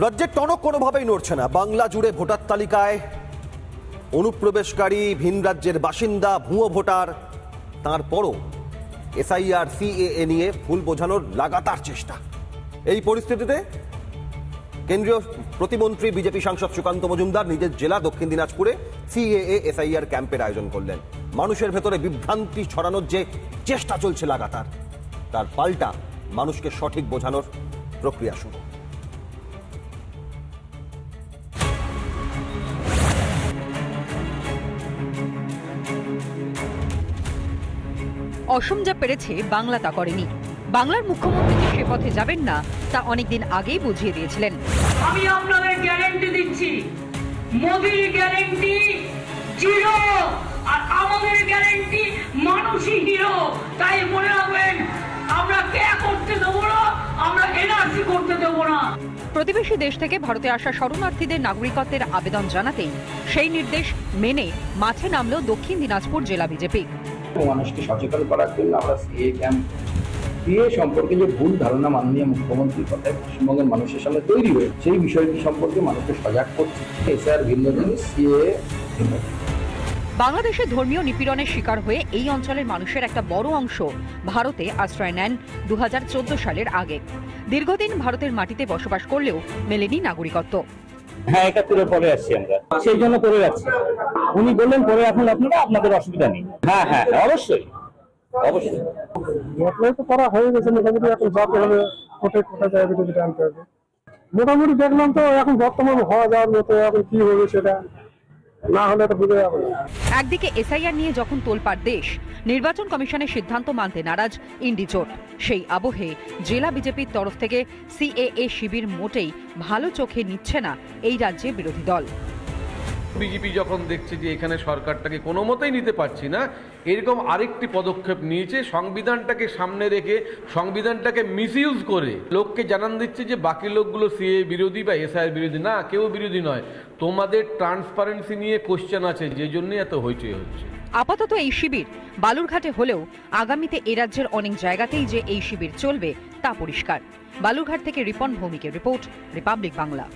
রাজ্যের টনক কোনোভাবেই নড়ছে না। বাংলা জুড়ে ভোটার তালিকায় অনুপ্রবেশকারী, ভিন রাজ্যের বাসিন্দা, ভুয়ো ভোটার, তারপরও এসআইআর, সিএএ নিয়ে ভুল বোঝানোর লাগাতার চেষ্টা। এই পরিস্থিতিতে কেন্দ্রীয় প্রতিমন্ত্রী, বিজেপি সাংসদ সুকান্ত মজুমদার নিজের জেলা দক্ষিণ দিনাজপুরে সিএএ এসআইআর ক্যাম্পের আয়োজন করলেন। মানুষের ভেতরে বিভ্রান্তি ছড়ানোর যে চেষ্টা চলছে লাগাতার, তার পাল্টা মানুষকে সঠিক বোঝানোর প্রক্রিয়া শুরু। অসম যা পেরেছে, বাংলা তা করেনি। বাংলার মুখ্যমন্ত্রী যে সে পথে যাবেন না, তা অনেকদিন আগেই বুঝিয়ে দিয়েছিলেন। আমি আপনাদের গ্যারেন্টি দিচ্ছি, মোদির গ্যারেন্টি জিরো, আর আমাদের গ্যারেন্টি মানুষই হিরো, তাই মনে রাখবেন প্রতিবেশী দেশ থেকে ভারতে আসা শরণার্থীদের নাগরিকত্বের আবেদন জানাতেই সেই নির্দেশ মেনে মাঠে নামল দক্ষিণ দিনাজপুর জেলা বিজেপি মানুষকে সচেতন করার জন্য আমরা সিএ ক্যাম্প সিএ সম্পর্কে যে ভুল ধারণা মাননীয় মুখ্যমন্ত্রীর কথায় পশ্চিমবঙ্গের মানুষের সামনে তৈরি হয়েছে, সেই বিষয়টি সম্পর্কে মানুষকে সজাগ করছে এসআর ভিন্ন জিনিস সিএ ভিন্ন জিনিস। বাংলাদেশে ধর্মীয় নিপীড়নের শিকার হয়ে এই অঞ্চলের মানুষের একটা বড় অংশ ভারতে আশ্রয় নেন দুই হাজার চোদ্দ সালের আগে। দীর্ঘদিন ভারতের মাটিতে বসবাস করলেও মেলেনি নাগরিকত্ব। হ্যাঁ একাত্তরের পরে আসছি আমরা। সেই জন্য করে উনি বললেন পরে এখন আপনারা আপনাদের অসুবিধা নেই। হ্যাঁ হ্যাঁ হ্যাঁ, অবশ্যই। অবশ্যই। অ্যাপ্লাই তো করা হয়ে গেছে মোটামুটি এখন যাতে হবে কোটা জায়গা যেটা আনতে হবে। মোটামুটি দেখলাম তো এখন বর্তমান হওয়া যাওয়ার মতো এখন কি হবে সেটা একদিকে এসআইআর নিয়ে যখন তোলপাড় দেশ, নির্বাচন কমিশনের সিদ্ধান্ত মানতে নারাজ ইন্ডিজোট সেই আবহে জেলা বিজেপির তরফ থেকে সিএএ শিবির মোটেই ভালো চোখে নিচ্ছে না এই রাজ্যে বিরোধী দল। বিজেপি যখন দেখছে যে এখানে সরকারটাকে কোনো মতেই নিতে পারছি না, এরকম আরেকটি পদক্ষেপ নিয়েছে, সংবিধানটাকে সামনে রেখে, সংবিধানটাকে মিসইউজ করে। লোককে জানান দিচ্ছে যে বাকি লোকগুলো সিএ বিরোধী বা এসআই বিরোধী। না, কেউ বিরোধী নয়। তোমাদের ট্রান্সপারেন্সি নিয়ে কোশ্চেন আছে, যে জন্যই এত হইচই হচ্ছে। আপাতত এই শিবির বালুরঘাটে হলেও আগামীতে এ রাজ্যের অনেক জায়গাতেই যে এই শিবির চলবে তা পরিষ্কার। বালুরঘাট থেকে রিপন ভৌমিকের রিপোর্ট, রিপাবলিক বাংলা।